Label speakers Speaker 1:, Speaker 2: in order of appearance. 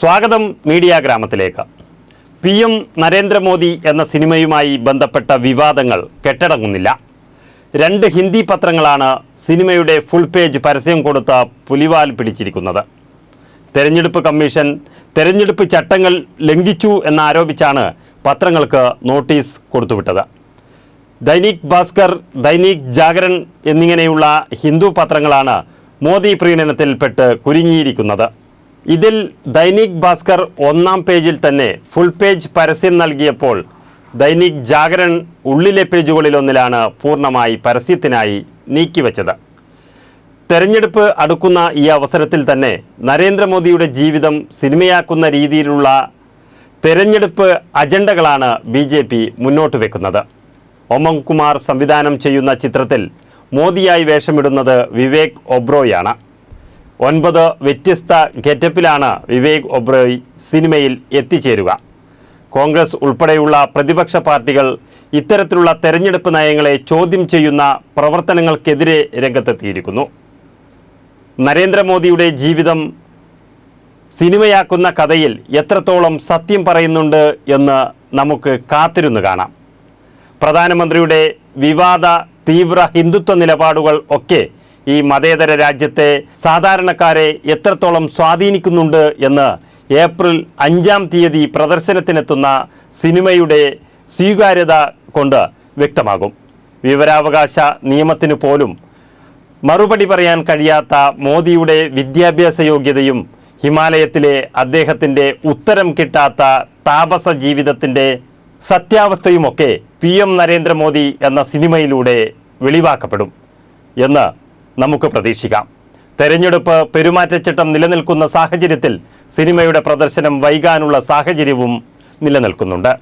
Speaker 1: സ്വാഗതം മീഡിയ ഗ്രാമത്തിലേക്ക്. P M Narendra Modi എന്ന സിനിമയുമായി ബന്ധപ്പെട്ട വിവാദങ്ങൾ കെട്ടടങ്ങുന്നില്ല. രണ്ട് ഹിന്ദി പത്രങ്ങളാണ് സിനിമയുടെ ഫുൾ പേജ് പരസ്യം കൊടുത്ത പുലിവാൽ പിടിച്ചിരിക്കുന്നത്. തെരഞ്ഞെടുപ്പ് കമ്മീഷൻ തെരഞ്ഞെടുപ്പ് ചട്ടങ്ങൾ ലംഘിച്ചു എന്നാരോപിച്ചാണ് പത്രങ്ങൾക്ക് നോട്ടീസ് കൊടുത്തുവിട്ടത്. ദൈനിക് ഭാസ്കർ ദൈനിക് ജാഗരൺ എന്നിങ്ങനെയുള്ള ഹിന്ദു പത്രങ്ങളാണ് മോദി പ്രീണനത്തിൽപ്പെട്ട് കുരുങ്ങിയിരിക്കുന്നത്. ഇതിൽ ദൈനിക് ഭാസ്കർ ഒന്നാം പേജിൽ തന്നെ ഫുൾ പേജ് പരസ്യം നൽകിയപ്പോൾ ദൈനിക് ജാഗരൺ ഉള്ളിലെ പേജുകളിലൊന്നിലാണ് പൂർണമായി പരസ്യത്തിനായി നീക്കിവെച്ചത്. തെരഞ്ഞെടുപ്പ് അടുക്കുന്ന ഈ അവസരത്തിൽ തന്നെ നരേന്ദ്രമോദിയുടെ ജീവിതം സിനിമയാക്കുന്ന രീതിയിലുള്ള തെരഞ്ഞെടുപ്പ് അജണ്ടകളാണ് ബി ജെ പി മുന്നോട്ട് വെക്കുന്നത്. ഒമംകുമാർ സംവിധാനം ചെയ്യുന്ന ചിത്രത്തിൽ മോദിയായി വേഷമിടുന്നത് വിവേക് ഒബ്രോയാണ് ഒൻപത് വ്യത്യസ്ത ഗെറ്റപ്പിലാണ് വിവേക് ഒബ്രോയ് സിനിമയിൽ എത്തിച്ചേരുക. കോൺഗ്രസ് ഉൾപ്പെടെയുള്ള പ്രതിപക്ഷ പാർട്ടികൾ ഇത്തരത്തിലുള്ള തെരഞ്ഞെടുപ്പ് നയങ്ങളെ ചോദ്യം ചെയ്യുന്ന പ്രവർത്തനങ്ങൾക്കെതിരെ രംഗത്തെത്തിയിരിക്കുന്നു. നരേന്ദ്രമോദിയുടെ ജീവിതം സിനിമയാക്കുന്ന കഥയിൽ എത്രത്തോളം സത്യം പറയുന്നുണ്ട് എന്ന് നമുക്ക് കാത്തിരുന്നു കാണാം. പ്രധാനമന്ത്രിയുടെ വിവാദ തീവ്ര ഹിന്ദുത്വ നിലപാടുകൾ ഒക്കെ ഈ മതേതര രാജ്യത്തെ സാധാരണക്കാരെ എത്രത്തോളം സ്വാധീനിക്കുന്നുണ്ട് എന്ന് ഏപ്രിൽ അഞ്ചാം തീയതി പ്രദർശനത്തിനെത്തുന്ന സിനിമയുടെ സ്വീകാര്യത കൊണ്ട് വ്യക്തമാകും. വിവരാവകാശ നിയമത്തിന് പോലും മറുപടി പറയാൻ കഴിയാത്ത മോദിയുടെ വിദ്യാഭ്യാസ യോഗ്യതയും ഹിമാലയത്തിലെ അദ്ദേഹത്തിന്റെ ഉത്തരം കിട്ടാത്ത താപസ ജീവിതത്തിന്റെ സത്യാവസ്ഥയുമൊക്കെ പി എം നരേന്ദ്രമോദി എന്ന സിനിമയിലൂടെ വെളിവാക്കപ്പെടും എന്ന് നമുക്ക് പ്രതീക്ഷിക്കാം. തെരഞ്ഞെടുപ്പ് പെരുമാറ്റച്ചട്ടം നിലനിൽക്കുന്ന സാഹചര്യത്തിൽ സിനിമയുടെ പ്രദർശനം വൈകാനുള്ള സാഹചര്യവും നിലനിൽക്കുന്നുണ്ട്.